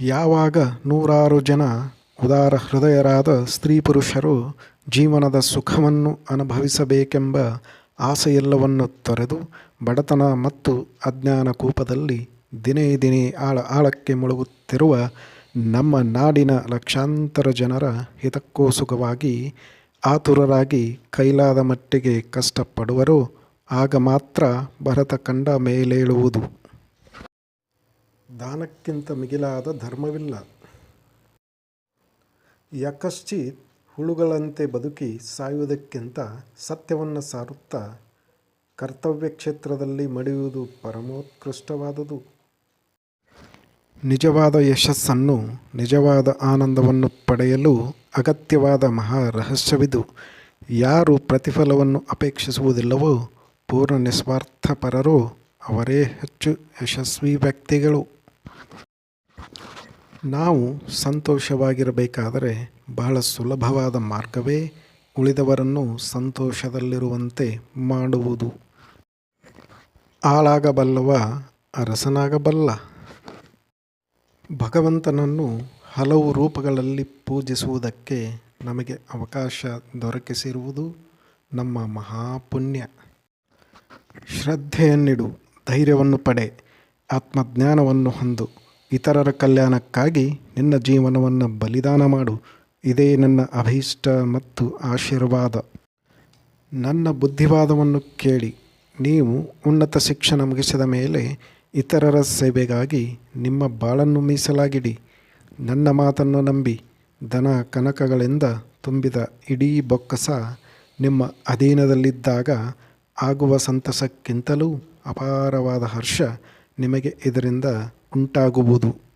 ಯಾವಾಗ ನೂರಾರು ಜನ ಉದಾರ ಹೃದಯರಾದ ಸ್ತ್ರೀ ಪುರುಷರು ಜೀವನದ ಸುಖವನ್ನು ಅನುಭವಿಸಬೇಕೆಂಬ ಆಸೆಯೆಲ್ಲವನ್ನು ತೊರೆದು ಬಡತನ ಮತ್ತು ಅಜ್ಞಾನ ಕೂಪದಲ್ಲಿ ದಿನೇ ದಿನೇ ಆಳ ಆಳಕ್ಕೆ ಮುಳುಗುತ್ತಿರುವ ನಮ್ಮ ನಾಡಿನ ಲಕ್ಷಾಂತರ ಜನರ ಹಿತಕ್ಕೋಸ್ಕರವಾಗಿ ಆತುರರಾಗಿ ಕೈಲಾದ ಮಟ್ಟಿಗೆ ಕಷ್ಟಪಡುವರು. ಆಗ ಮಾತ್ರ ಭರತ ಕಂಡ ಮೇಲೇಳುವುದು. ದಾನಕ್ಕಿಂತ ಮಿಗಿಲಾದ ಧರ್ಮವಿಲ್ಲ. ಯಕಶ್ಚಿತ್ ಹುಳುಗಳಂತೆ ಬದುಕಿ ಸಾಯುವುದಕ್ಕಿಂತ ಸತ್ಯವನ್ನು ಸಾರುತ್ತಾ ಕರ್ತವ್ಯ ಕ್ಷೇತ್ರದಲ್ಲಿ ಮಡಿಯುವುದು ಪರಮೋತ್ಕೃಷ್ಟವಾದುದು. ನಿಜವಾದ ಯಶಸ್ಸನ್ನು, ನಿಜವಾದ ಆನಂದವನ್ನು ಪಡೆಯಲು ಅಗತ್ಯವಾದ ಮಹಾ ರಹಸ್ಯವಿದು. ಯಾರು ಪ್ರತಿಫಲವನ್ನು ಅಪೇಕ್ಷಿಸುವುದಿಲ್ಲವೋ ಪೂರ್ಣ ನಿಸ್ವಾರ್ಥಪರರು ಅವರೇ ಹೆಚ್ಚು ಯಶಸ್ವಿ ವ್ಯಕ್ತಿಗಳು. ನಾವು ಸಂತೋಷವಾಗಿರಬೇಕಾದರೆ ಬಹಳ ಸುಲಭವಾದ ಮಾರ್ಗವೇ ಉಳಿದವರನ್ನು ಸಂತೋಷದಲ್ಲಿರುವಂತೆ ಮಾಡುವುದು. ಆಳಾಗಬಲ್ಲವ ಅರಸನಾಗಬಲ್ಲ. ಭಗವಂತನನ್ನು ಹಲವು ರೂಪಗಳಲ್ಲಿ ಪೂಜಿಸುವುದಕ್ಕೆ ನಮಗೆ ಅವಕಾಶ ದೊರಕಿಸಿರುವುದು ನಮ್ಮ ಮಹಾಪುಣ್ಯ. ಶ್ರದ್ಧೆಯನ್ನಿಡು, ಧೈರ್ಯವನ್ನು ಪಡೆ. ಆತ್ಮಜ್ಞಾನವನ್ನು ಹೊಂದು ಇತರರ ಕಲ್ಯಾಣಕ್ಕಾಗಿ ನಿನ್ನ ಜೀವನವನ್ನು ಬಲಿದಾನ ಮಾಡು. ಇದೇ ನನ್ನ ಅಭೀಷ್ಟ ಮತ್ತು ಆಶೀರ್ವಾದ. ನನ್ನ ಬುದ್ಧಿವಾದವನ್ನು ಕೇಳಿ ನೀವು ಉನ್ನತ ಶಿಕ್ಷಣ ಮುಗಿಸಿದ ಮೇಲೆ ಇತರರ ಸೇವೆಗಾಗಿ ನಿಮ್ಮ ಬಾಳನ್ನು ಮೀಸಲಾಗಿಡಿ. ನನ್ನ ಮಾತನ್ನು ನಂಬಿ ದನ ಕನಕಗಳಿಂದ ತುಂಬಿದ ಇಡೀ ಬೊಕ್ಕಸ ನಿಮ್ಮ ಅಧೀನದಲ್ಲಿದ್ದಾಗ ಆಗುವ ಸಂತಸಕ್ಕಿಂತಲೂ ಅಪಾರವಾದ ಹರ್ಷ ನಿಮಗೆ ಇದರಿಂದ ಉಂಟಾಗುವುದು.